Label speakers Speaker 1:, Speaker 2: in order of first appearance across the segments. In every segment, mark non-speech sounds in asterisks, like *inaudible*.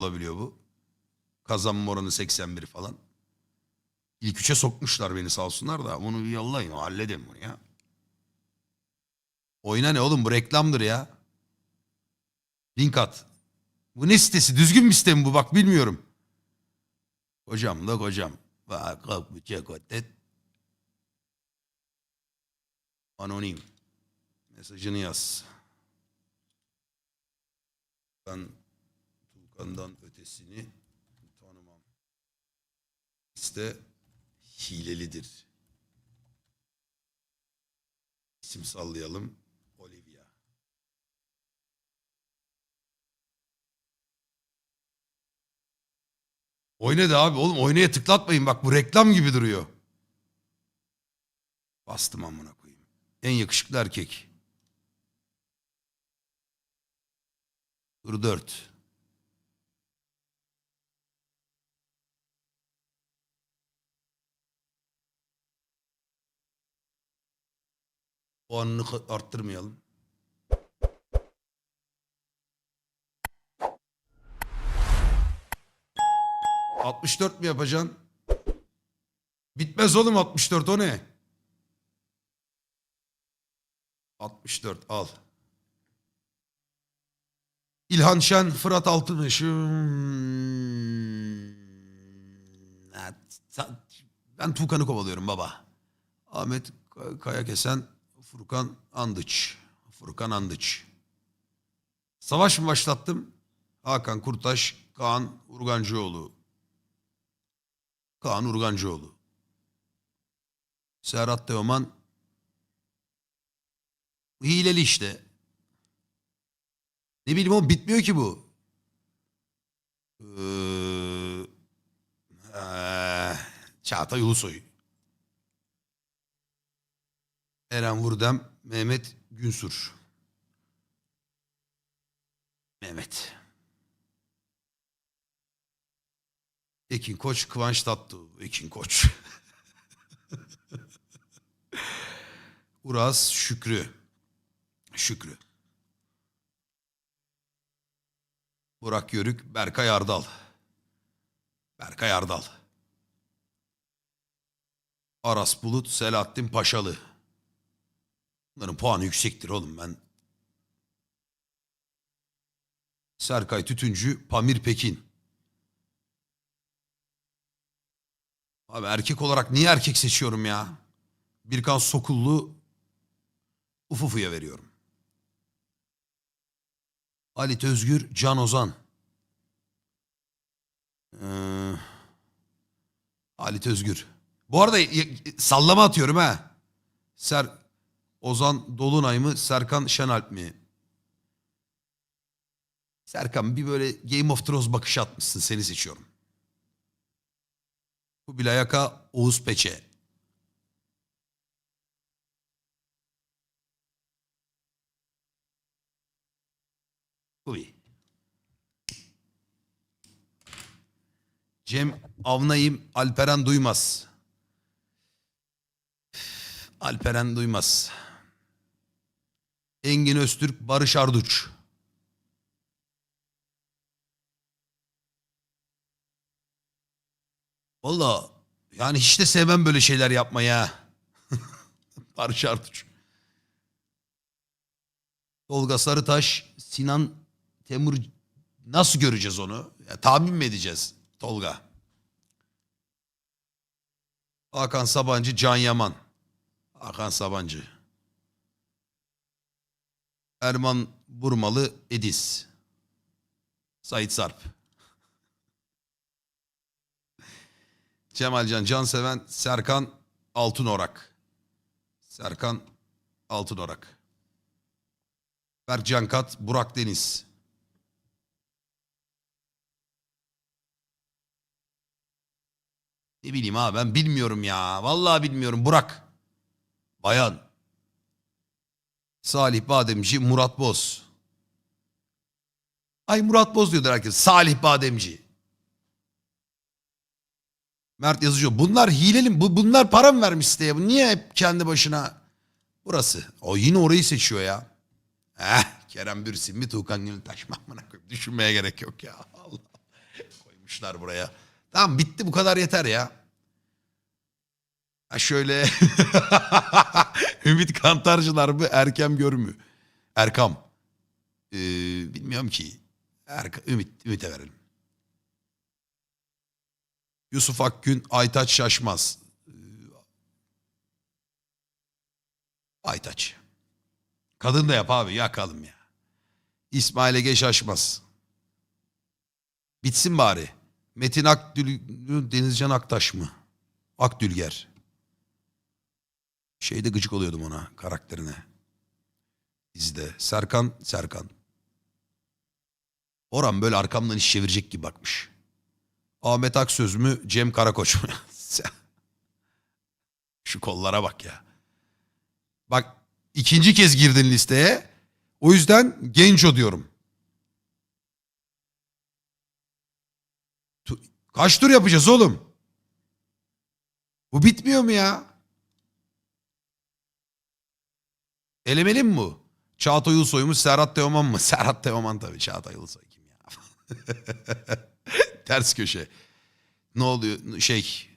Speaker 1: olabiliyor bu. Kazanma oranı 81 falan. İlk üçe sokmuşlar beni sağ olsunlar da bunu bir yollayın halledin bunu ya. Oyna ne oğlum bu reklamdır ya. Link at. Bu ne sitesi? Düzgün bir site mi bu? Bak bilmiyorum. Hocam da hocam. Bak kalk bu çekotet. Anonim. Mesajını yaz. Ben Tuğkan'dan ötesini tanımam. İşte hilelidir. İsim sallayalım. Olivia. Oynadı abi oğlum oynaya tıklatmayın bak bu reklam gibi duruyor. Bastım amına koyayım. En yakışıklı erkek. Dur dört. O anını arttırmayalım. ...64 mi yapacaksın? Bitmez oğlum 64 o ne? 64 al. İlhan Şen, Fırat Altınış. Hmm. Ben Tuğkan'ı kovalıyorum baba. Ahmet Ka- Kaya Kesen, Furkan Andıç. Furkan Andıç. Savaş mı başlattım? Hakan Kurtaş, Kaan Urgancıoğlu. Kaan Urgancıoğlu. Serhat Teoman. Hileli işte. Ne bileyim oğlum bitmiyor ki bu. Ee, eh, Çağatay Ulusoy. Eren Vurdem, Mehmet Günsur. Mehmet. Ekin Koç, Kıvanç Tatlı. Ekin Koç. *laughs* Uraz Şükrü. Şükrü. Burak Yörük, Berkay Ardal. Berkay Ardal. Aras Bulut, Selahattin Paşalı. Bunların puanı yüksektir oğlum ben. Serkay Tütüncü, Pamir Pekin. Abi erkek olarak niye erkek seçiyorum ya? Birkan Sokullu, Ufufu'ya veriyorum. Halit Özgür, Can Ozan. Ee, Halit Özgür. Bu arada sallama atıyorum ha. Ser Ozan Dolunay mı, Serkan Şenalp mi? Serkan bir böyle Game of Thrones bakışı atmışsın. Seni seçiyorum. Kubilay Aka, Oğuz Peçe. Kubi. Cem Avnayım, Alperen Duymaz. Alperen Duymaz. Engin Öztürk, Barış Arduç. Valla yani hiç de sevmem böyle şeyler yapmayı ha. *laughs* Barış Arduç. Tolga Sarıtaş, Sinan Temur nasıl göreceğiz onu? Ya, tahmin mi edeceğiz Tolga? Hakan Sabancı, Can Yaman. Hakan Sabancı. Erman Burmalı, Edis. Sait Sarp. Cemalcan Canseven, Serkan Altınorak. Serkan Altınorak. Berk Cankat, Burak Deniz. Ne bileyim ha ben bilmiyorum ya. Vallahi bilmiyorum. Burak. Bayan. Salih Bademci, Murat Boz. Ay Murat Boz diyordur herkes. Salih Bademci. Mert Yazıcı. Bunlar hileli? Bu, bunlar para mı vermiş siteye? Niye hep kendi başına? Burası. O yine orayı seçiyor ya. Eh Kerem Bürsin mi Tuğkan Gültaş *laughs* mı? Düşünmeye gerek yok ya. Allah. Koymuşlar buraya. Tamam bitti bu kadar yeter ya. Ha şöyle *laughs* Ümit Kantarcılar mı Erkem Gör mü? Erkam. Ee, bilmiyorum ki. Erka, Ümit, Ümit'e verelim. Yusuf Akgün, Aytaç Şaşmaz. Ee, Aytaç. Kadın da yap abi yakalım ya. İsmail Ege Şaşmaz. Bitsin bari. Metin Akdül, Denizcan Aktaş mı? Akdülger. Şeyde gıcık oluyordum ona karakterine. Dizide. Serkan, Serkan. Orhan böyle arkamdan iş çevirecek gibi bakmış. Ahmet Aksöz mü, Cem Karakoç mu? *laughs* Şu kollara bak ya. Bak ikinci kez girdin listeye. O yüzden Genco diyorum. Kaç tur yapacağız oğlum? Bu bitmiyor mu ya? Elemeli mi bu? Çağatay Ulusoy mu Serhat Teoman mı? *laughs* Serhat Teoman tabii Çağatay Ulusoy kim ya? *laughs* Ters köşe. Ne oluyor? Şey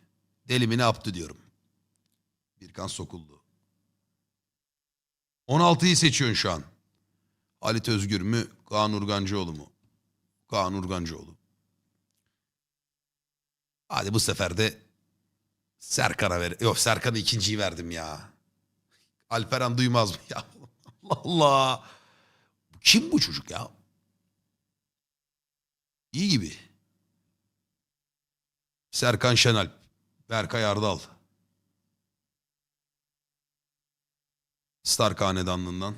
Speaker 1: deli mi ne yaptı diyorum. Birkan Sokullu. 16'yı seçiyorsun şu an. Halit Özgür mü? Kaan Urgancıoğlu mu? Kaan Urgancıoğlu. Hadi bu sefer de Serkan'a ver. Yok Serkan'a ikinciyi verdim ya. Alperen duymaz mı ya? *laughs* Allah Allah. Kim bu çocuk ya? İyi gibi. Serkan Şenalp. Berkay Ardal. Stark Hanedanlığından.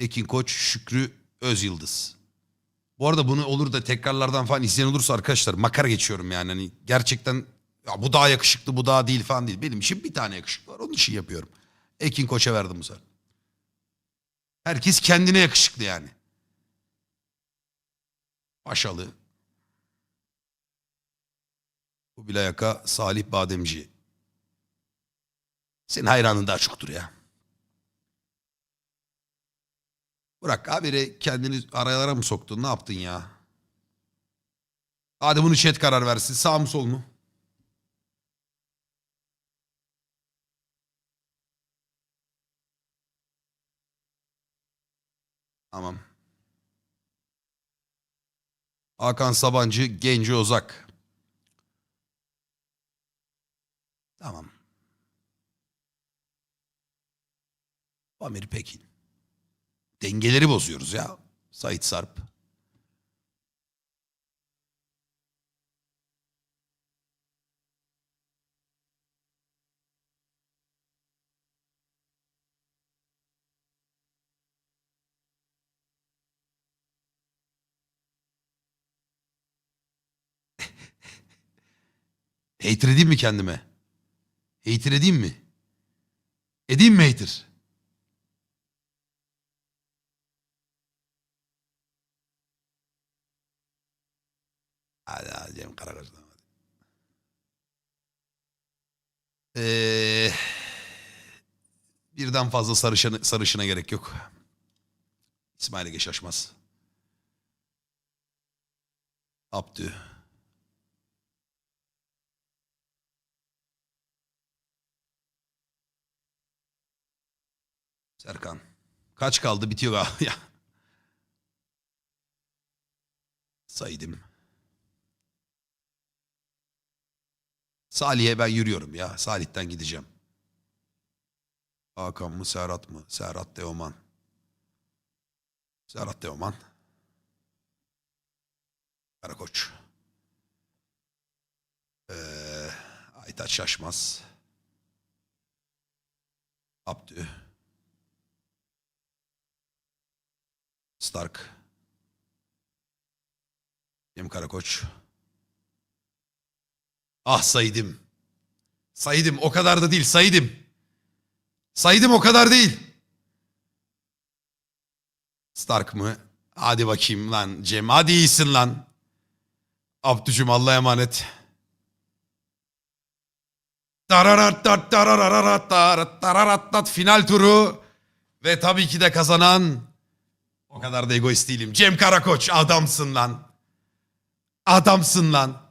Speaker 1: Ekin Koç, Şükrü Özyıldız. Bu arada bunu olur da tekrarlardan falan izleyen olursa arkadaşlar makara geçiyorum yani. Hani gerçekten ya bu daha yakışıklı bu daha değil falan değil. Benim için bir tane yakışıklı var onun için yapıyorum. Ekin Koç'a verdim bu sefer. Herkes kendine yakışıklı yani. Paşalı. Bu yaka Salih Bademci. Senin hayranın daha çoktur ya. Bırak habire kendini arayalara mı soktun? Ne yaptın ya? Hadi bunu chat karar versin. Sağ mı sol mu? Tamam. Hakan Sabancı, Genci Ozak. Tamam. Pamir Pekin. Dengeleri bozuyoruz ya. Sait Sarp. Hater edeyim mi kendime? Hater edeyim mi? Edeyim mi hater? Hadi hadi Cem Karagöz'den hadi. Ee, birden fazla sarışına, sarışına gerek yok. İsmail Ege şaşmaz. Abdü. Serkan. Kaç kaldı bitiyor *laughs* ya. Saydım. Salih'e ben yürüyorum ya. Salih'ten gideceğim. Hakan mı Serhat mı? Serhat Teoman. Serhat Teoman. Karakoç. Ee, Aytaç Şaşmaz. Abdü. Stark. Cem Karakoç. Ah saydım. Saydım o kadar da değil saydım. Saydım o kadar değil. Stark mı? Hadi bakayım lan Cem hadi iyisin lan. Abdücüm Allah'a emanet. Final turu ve tabii ki de kazanan O kadar da egoist değilim. Cem Karakoç adamsın lan. Adamsın lan.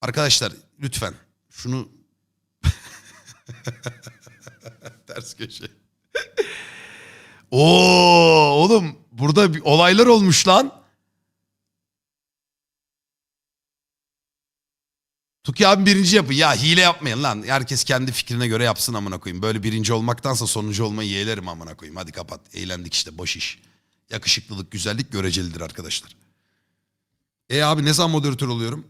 Speaker 1: Arkadaşlar lütfen şunu *laughs* ters köşe. Oo oğlum burada bir olaylar olmuş lan. Tuki abi birinci yapın. Ya hile yapmayın lan. Herkes kendi fikrine göre yapsın amına koyayım. Böyle birinci olmaktansa sonuncu olmayı yeğlerim amına koyayım. Hadi kapat. Eğlendik işte boş iş. Yakışıklılık, güzellik görecelidir arkadaşlar. E abi ne zaman moderatör oluyorum?